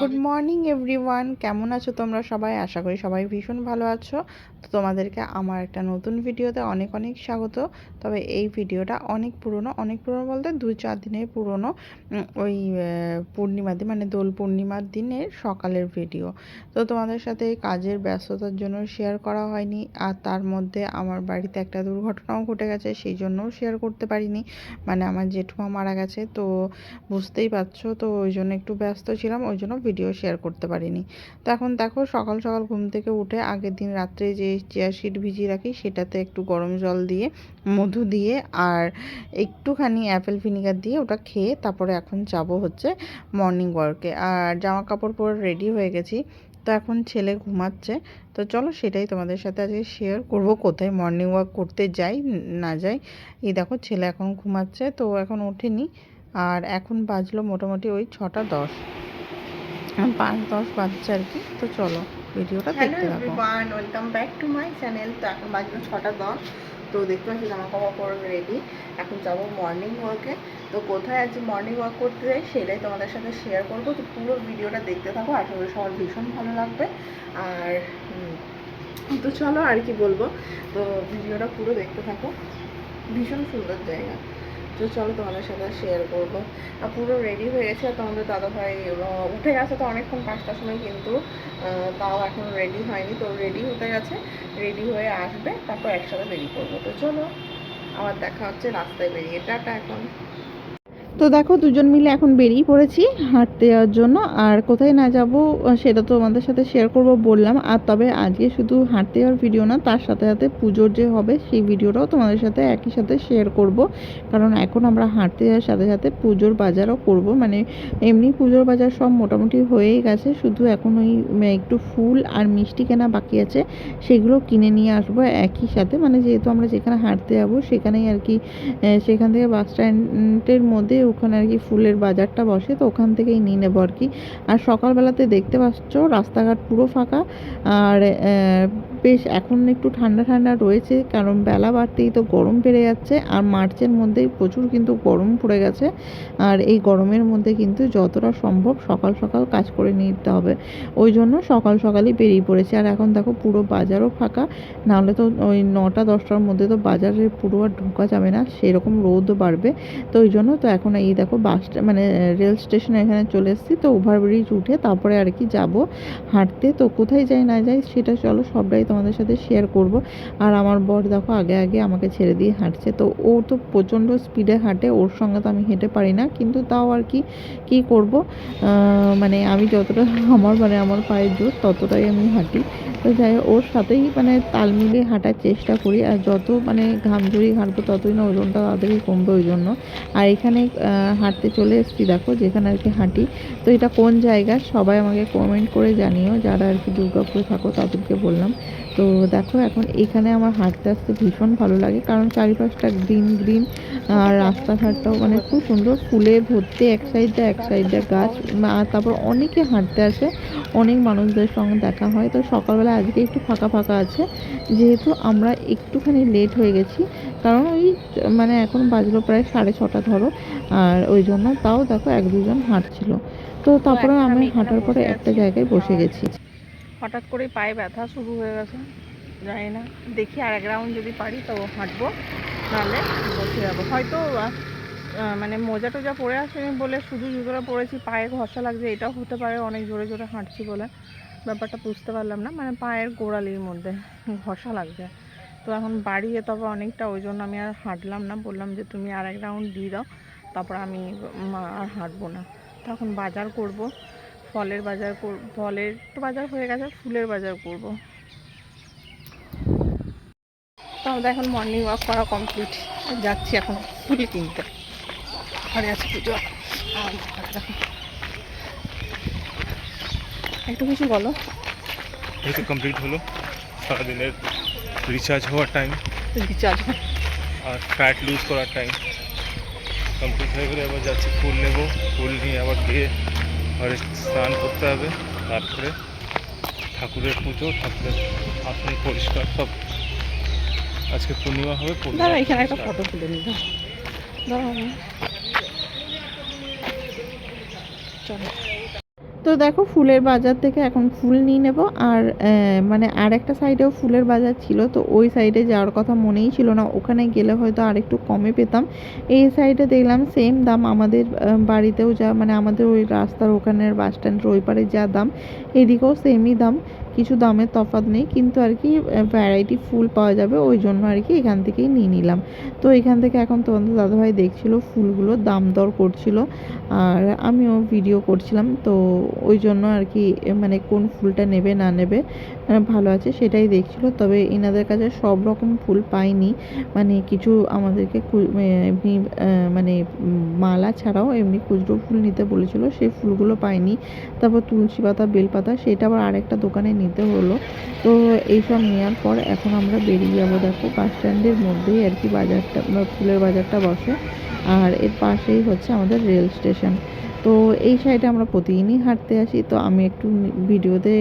Good morning everyone কেমন আছো তোমরা সবাই? আশা করি সবাই ভীষণ ভালো আছো। তো তোমাদেরকে আমার একটা নতুন ভিডিওতে অনেক অনেক স্বাগত। তবে এই ভিডিওটা অনেক পুরনো অনেক পুরনো বলতে দুই চার দিনের পুরনো ওই পূর্ণিমার দিন মানে দোল পূর্ণিমার দিনের সকালের ভিডিও। তো তোমাদের সাথে কাজের ব্যস্ততার জন্য শেয়ার করা হয়নি আর তার মধ্যে আমার বাড়িতে একটা দুর্ঘটনাও ঘটে গেছে সেই জন্যও শেয়ার করতে পারিনি। মানে আমার জেঠুমা মারা গেছে তো বুঝতেই পারছ, তো ওই জন্য একটু ব্যস্ত ছিলাম, ওই জন্য ভিডিও শেয়ার করতে পারিনি। তো এখন দেখো, সকাল সকাল ঘুম থেকে উঠে আগের দিন রাত্রে যে চেয়ার শিট ভিজিয়ে রাখি, সেটাতে একটু গরম জল দিয়ে, মধু দিয়ে, আর একটুখানি অ্যাপেল ভিনিগার দিয়ে ওটা খেয়ে তারপরে এখন যাব হচ্ছে মর্নিং ওয়ার্কে আর জামা কাপড় পরে রেডি হয়ে গেছি, তো এখন ছেলে ঘুমাচ্ছে। তো চলো সেটাই তোমাদের সাথে আজকে শেয়ার করব, কোথায় মর্নিং ওয়াক করতে যাই, না যাই। এই দেখো ছেলে এখন ঘুমাচ্ছে, তো এখন ওঠেনি। আর এখন বাজলো মোটামুটি ওই ছটা দশ। পাঁচ দশ বাজছে আর কি তো চলো ভিডিওটা হ্যালো দেখতে থাকো। Everyone welcome back to my channel তো এখন বাজলো ছটা দশ তো দেখতে পাচ্ছি জামা কাপড় পরে রেডি এখন যাব মর্নিং ওয়াকে তো কোথায় আজ মর্নিং ওয়াক করতে? যাই সেটাই তোমাদের সাথে শেয়ার করব। তো পুরো ভিডিওটা দেখতে থাকো আশা করি সবার ভীষণ ভালো লাগবে। আর তো চলো আর কি বলব। তো ভিডিওটা পুরো দেখতে থাকো। ভীষণ সুন্দর জায়গা। তো চলো তোমাদের সাথে শেয়ার করব। পুরো রেডি হয়ে গেছে তোমাদের দাদাভাই উঠে গেছে তো অনেকক্ষণ পাঁচটার সময় কিন্তু তাও এখন রেডি হয়নি। তো রেডি হতে গেছে রেডি হয়ে আসবে, তারপর একসাথে বেরিয়ে পড়ব। তো চলো, আবার দেখা হচ্ছে রাস্তায় বেরিয়ে। টাটা এখন। তো দেখো, দুজন মিলে এখন বেরিয়ে পড়েছি হাঁটতে যাওয়ার জন্য। আর কোথায় না যাব সেটা তো আমাদের সাথে শেয়ার করব বললাম। আর তবে আজকে শুধু হাঁটতে যাওয়ার ভিডিও না, তার সাথে সাথে পুজোর যে হবে, সেই ভিডিওটাও তোমাদের সাথে একই সাথে শেয়ার করব। কারণ এখন আমরা হাঁটতে যাওয়ার সাথে সাথে পুজোর বাজারও করব। মানে এমনি পুজোর বাজার সব মোটামুটি হয়েই গেছে। শুধু এখন ওই একটু ফুল আর মিষ্টি কেনা বাকি আছে, সেগুলো কিনে নিয়ে আসব একই সাথে। মানে যেহেতু আমরা যেখানে হাঁটতে যাব, সেখানেই আর কি সেখান থেকে বাস স্ট্যান্ডের মধ্যে ওখানে আর কি ফুলের বাজারটা বসে, তো ওখান থেকেই নিয়ে নেব আর কি। আর সকালবেলাতে দেখতে পাচ্ছ, রাস্তাঘাট পুরো ফাঁকা। আর বেশ এখন একটু ঠান্ডা ঠান্ডা রয়েছে, কারণ বেলা বাড়তেই তো গরম বেড়ে যাচ্ছে, আর মার্চের মধ্যেই প্রচুর কিন্তু গরম পড়ে গেছে, আর এই গরমের মধ্যে কিন্তু যতটা সম্ভব সকাল সকাল কাজ করে নিতে হবে। ওই জন্য সকাল সকালই বেরিয়ে পড়েছে, আর এখন দেখো পুরো বাজারও ফাঁকা, নাহলে তো ওই নটা দশটার মধ্যে তো বাজারে পুরো আর ঢোকা যাবে না, সেরকম রোদও বাড়বে। তো ওই জন্য তো এখন এই দেখো বাস মানে রেল স্টেশনে এখানে চলে এসেছি, তো ওভারব্রিজ উঠে তারপরে আর কি যাব হাঁটতে, তো কোথায় যাই না যাই সেটা চলো সবটাই তোমাদের সাথে শেয়ার করব। আর আমার বর দেখো আগে আগে আমাকে ছেড়ে দিয়ে হাঁটছে। তো ও তো প্রচণ্ড স্পিডে হাঁটে, ওর সঙ্গে তো আমি হেঁটে পারি না। কিন্তু তাও আর কি, কী করব? মানে আমি যতটা, আমার মানে আমার পায়ের জোর ততটাই আমি হাঁটি। তো যাই ওর সাথেই মানে তাল মিলিয়ে হাঁটার চেষ্টা করি আর যত মানে ঘাম ঝুড়ি হাঁটবো ততই না ওজনটা তাড়াতাড়ি কমবে ওই জন্য। আর এখানে হাঁটতে চলে এসেছি দেখো, যেখানে আর কি হাঁটি। তো এটা কোন জায়গা সবাই আমাকে কমেন্ট করে জানিও। যারা আর কি দুর্গাপুরে থাকো তাদেরকে বললাম। তো দেখো এখন এখানে আমার হাঁটতে আসতে ভীষণ ভালো লাগে কারণ চারিপাশটা গ্রিন গ্রিন আর রাস্তাঘাটটাও মানে খুব সুন্দর। ফুলে ভর্তি এক সাইডে এক সাইডে গাছ আর তারপর অনেকে হাঁটতে আসে অনেক মানুষদের সঙ্গে দেখা হয়। তো সকালবেলা আজকে একটু ফাঁকা ফাঁকা আছে যেহেতু আমরা একটুখানি লেট হয়ে গেছি কারণ ওই মানে এখন বাজলো প্রায় সাড়ে ছটা ধরো আর ওই জন্য তাও দেখো এক দুজন হাঁটছিল। তো তারপরে আমি আমি হাঁটার পরে একটা জায়গায় বসে গেছি। হঠাৎ করে পায়ে ব্যথা শুরু হয়ে গেছে, জানি না। দেখি আর এক রাউন্ড যদি পারি তো হাঁটবো, নাহলে বসে যাব। হয়তো মানে মোজা টোজা পরে আসেনি বলে শুধু জুতোটা পরেছি, পায়ে ঘষা লাগছে, এটাও হতে পারে অনেক জোরে জোরে হাঁটছি বলে। ব্যাপারটা বুঝতে পারলাম না মানে পায়ের গোড়ালির মধ্যে ঘষা লাগছে। তো এখন বাড়িয়ে তবে অনেকটা ওই জন্য আমি আর হাঁটলাম না, বললাম যে তুমি আর এক রাউন্ড দিয়ে দাও, তারপর আমি আর হাঁটবো না। তখন বাজার করব। ফলের বাজার ফলের তো বাজার হয়ে গেছে ফুলের বাজার করব। তো আমাদের এখন মর্নিং ওয়াক করা কমপ্লিট যাচ্ছি এখন ফুল কিনতে। ঘরে আছে পুজো। একটু কিছু বলো। এই তো কমপ্লিট হলো। সারাদিনের রিচার্জ হওয়ার টাইম রিচার্জ আর ফ্যাট লুজ করার টাইম কমপ্লিট হয়ে গেলে এবার যাচ্ছি ফুল নেব। ফুল নিয়ে আবার গিয়ে আর স্নান করতে হবে তারপরে ঠাকুরের পুজো ঠাকুরের আসন পরিষ্কার সব। আজকে পূর্ণিমা হবে দাঁড়া এখানে একটা ফটো তুলে নিল দাঁড়া। চলো। তো দেখো ফুলের বাজার থেকে এখন ফুল নিয়ে নেব। আর মানে আর একটা সাইডেও ফুলের বাজার ছিল, তো ওই সাইডে যাওয়ার কথা মনেই ছিল না। ওখানে গেলে হয়তো আর একটু কমে পেতাম। এই সাইডে দেখলাম সেম দাম আমাদের বাড়িতেও যা মানে আমাদের ওই রাস্তার ওখানের বাস স্ট্যান্ডের ওই পারে যা দাম, এদিকেও সেমই দাম। কিছু দামের তফাৎ নেই, কিন্তু আর কি ভ্যারাইটি ফুল পাওয়া যাবে, ওই জন্য আর কি এখান থেকেই নিয়ে নিলাম। তো এখান থেকে এখন তোমাদের দাদাভাই দেখছিল ফুলগুলো, দাম দর করছিল। আর আমিও ভিডিও করছিলাম, তো ওই জন্য আর কি মানে কোন ফুলটা নেবে না নেবে ভালো আছে সেটাই দেখছিল। তবে এনাদের কাছে সব রকম ফুল পাইনি। মানে কিছু আমাদেরকে এমনি মানে মালা ছাড়াও এমনি খুচরো ফুল নিতে বলেছিল, সেই ফুলগুলো পাইনি। তারপর তুলসী পাতা, বেলপাতা, সেটা আবার আরেকটা দোকানে নিতে হলো। তো এইসব নেওয়ার পর এখন আমরা বেরিয়ে যাব দেখো, বাস স্ট্যান্ডের মধ্যেই আর কি বাজারটা ফুলের বাজারটা বসে। আর এর পাশেই হচ্ছে আমাদের রেল স্টেশন। তো এই সাইডে আমরা প্রতিদিনই হাঁটতে আসি, তো আমি একটু ভিডিওতে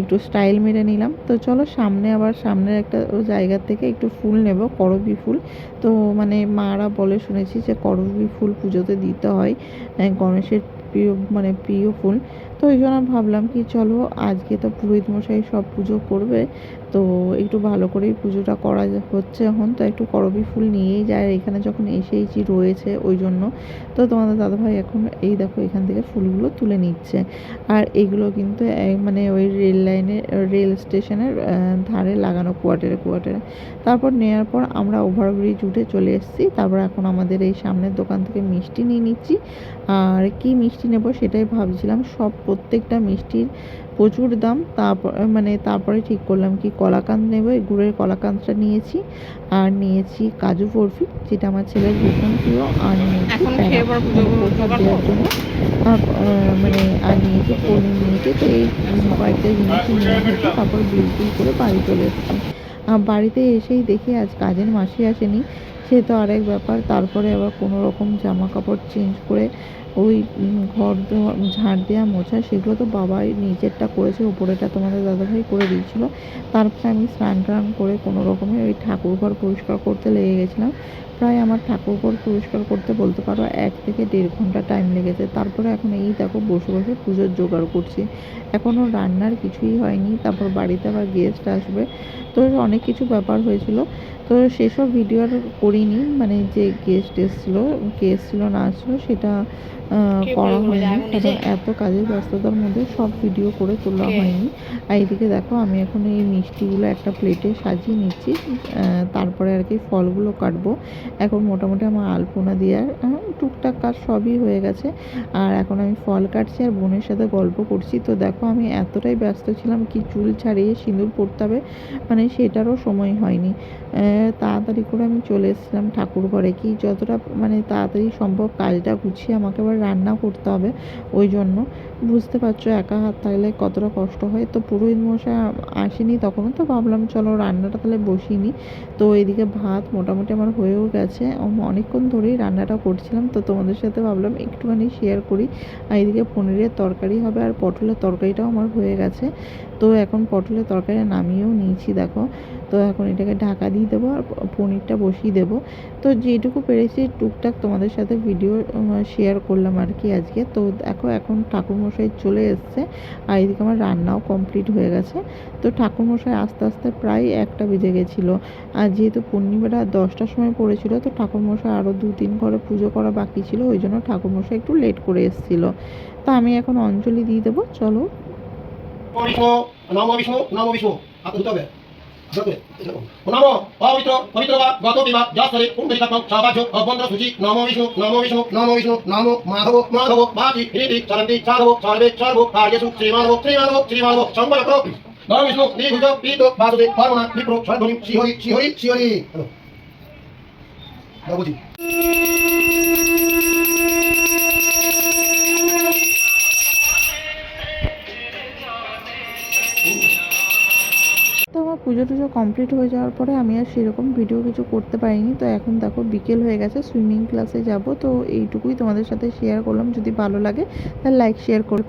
একটু স্টাইল মেরে নিলাম। তো চলো সামনে আবার সামনের একটা জায়গা থেকে একটু ফুল নেব, করবি ফুল। তো মানে মারা বলে শুনেছি যে করবি ফুল পুজোতে দিতে হয়, গণেশের প্রিয় মানে প্রিয় ফুল তো ওই জন্য ভাবলাম কি চলো আজকে তো পুরোহিত মশাই সব পুজো করবে, তো একটু ভালো করেই পুজোটা করা হচ্ছে এখন। তো একটু করবি ফুল নিয়েই যায় এখানে যখন এসেইছি রয়েছে ওই জন্য। তো তোমাদের দাদাভাই এখন এই দেখো এখান থেকে ফুলগুলো তুলে নিচ্ছে। আর এগুলো কিন্তু মানে ওই রেল লাইনের রেল স্টেশনের ধারে লাগানো কোয়ার্টারে কোয়ার্টারে। তারপর নেওয়ার পর আমরা ওভারব্রিজ উঠে চলে এসেছি। তারপর এখন আমাদের এই সামনের দোকান থেকে মিষ্টি নিয়ে নিচ্ছি। আর কি মিষ্টি নেব সেটাই ভাবছিলাম। সব প্রত্যেকটা মিষ্টির প্রচুর দাম। তারপর মানে তারপরে ঠিক করলাম কি কলাকান্দ নেব এই গুড়ের কলাকান্দটা নিয়েছি আর নিয়েছি কাজু বরফি যেটা আমার ছেলের ভীষণ প্রিয় আর নিয়েছি মানে প্রসাদ দেওয়ার জন্য। আর, মানে আর নিয়েছি পনির নিয়েছি তো এই কয়েকটা জিনিস নিয়ে এসেছি তারপর বিল করে বাড়ি চলে এসেছি। আর বাড়িতে এসেই দেখি আজ কাজের মাসি আসেনি সে তো আরেক ব্যাপার। তারপরে আবার কোনো রকম জামা কাপড় চেঞ্জ করে ওই ঘর ঝাড় দেওয়া মোছা সেগুলো তো বাবাই নিজেরটা করেছে উপরেটা তোমাদের দাদাভাই করে দিয়েছিল। তারপরে আমি স্নান টান করে কোনো রকমে ওই ঠাকুর ঘর পরিষ্কার করতে লেগে গেছিলাম। প্রায় আমার ঠাকুর ঘর পরিষ্কার করতে বলতে পারো, এক থেকে দেড় ঘণ্টা টাইম লেগেছে। তারপরে এখন এই দেখো বসে বসে পুজোর জোগাড় করছি। এখনও রান্নার কিছুই হয়নি, তারপর বাড়িতে আবার গেস্ট আসবে। তো অনেক কিছু ব্যাপার হয়েছিল। তো সেসব ভিডিও আর করিনি মানে যে গেস্ট এসছিলো কে এসেছিল না আসলো সেটা করা হয়নি। কারণ এত কাজের ব্যস্ততার মধ্যে সব ভিডিও করে তোলা হয়নি। আর এইদিকে দেখো আমি এখন এই মিষ্টিগুলো একটা প্লেটে সাজিয়ে নিচ্ছি। তারপরে আর কি ফলগুলো কাটবো। এখন মোটামুটি আমার আলপনা দেওয়ার টুকটাক কাজ সবই হয়ে গেছে। আর এখন আমি ফল কাটছি আর বোনের সাথে গল্প করছি। তো দেখো আমি এতটাই ব্যস্ত ছিলাম কি চুল ছাড়িয়ে সিঁদুর পরতে হবে মানে সেটারও সময় হয়নি। তাড়াতাড়ি করে আমি চলে এসেছিলাম ঠাকুর ঘরে। কি যতটা মানে তাড়াতাড়ি সম্ভব কাজটা গুছিয়ে আমাকে আবার রান্না করতে হবে, ওই জন্য। বুঝতে পারছ, একা হাত থাকলে কতটা কষ্ট হয়। তো পুরোহিত মশাই আসেনি তখনও, তো ভাবলাম চলো রান্নাটা তাহলে বসিয়ে তো এদিকে ভাত মোটামুটি আমার হয়েও গেছে। অনেকক্ষণ ধরেই রান্নাটা করছিলাম, তো তোমাদের সাথে ভাবলাম একটুখানি শেয়ার করি। আর এদিকে পনিরের তরকারি হবে আর পটলের তরকারিটাও আমার হয়ে গেছে। তো এখন পটলের তরকারি নামিয়েও নিয়েছি, দেখো। তো এখন এটাকে ঢাকা দিয়ে দেবো আর পনিরটা বসিয়ে দেবো। তো যেটুকু পেরেছি টুকটাক তোমাদের সাথে ভিডিও শেয়ার করলাম আর কি আজকে। তো দেখো এখন ঠাকুরমশাই চলে এসছে আর এদিকে আমার রান্নাও কমপ্লিট হয়ে গেছে। তো ঠাকুরমশাই আস্তে আস্তে প্রায় একটা বেজে গেছিল। আর যেহেতু পূর্ণিমাটা দশটার সময় পড়েছিল, তো ঠাকুরমশাই আরও দু তিন ঘরে পুজো করা বাকি ছিল, ওই জন্য ঠাকুরমশাই একটু লেট করে এসেছিল। তা আমি এখন অঞ্জলি দিয়ে দেবো, চলো। বিষ্ণু নম বিষ্ণু নম বিষ্ণু। হাত ধুতে হবে। নম, পবিত্র পবিত্র বা গত বিবা যস্তরে কুম্ভিকাত্মক সবাজ্য অভ্যন্তর সূচি, নম বিষ্ণু নম বিষ্ণু নম বিষ্ণু, নম মাধব মাধব বাজি হৃদি চরন্তি সাধব, সর্বে, সর্ব কার্যসু শ্রীমানব শ্রীমানব শ্রীমানব সম্পর্ক বাবুজি। পুজো টুজো কমপ্লিট হয়ে যাওয়ার পরে আমি আর সেরকম ভিডিও কিছু করতে পারিনি। তো এখন দেখো বিকেল হয়ে গেছে সুইমিং ক্লাসে যাব। তো এইটুকুই তোমাদের সাথে শেয়ার করলাম। যদি ভালো লাগে, তাহলে লাইক শেয়ার করে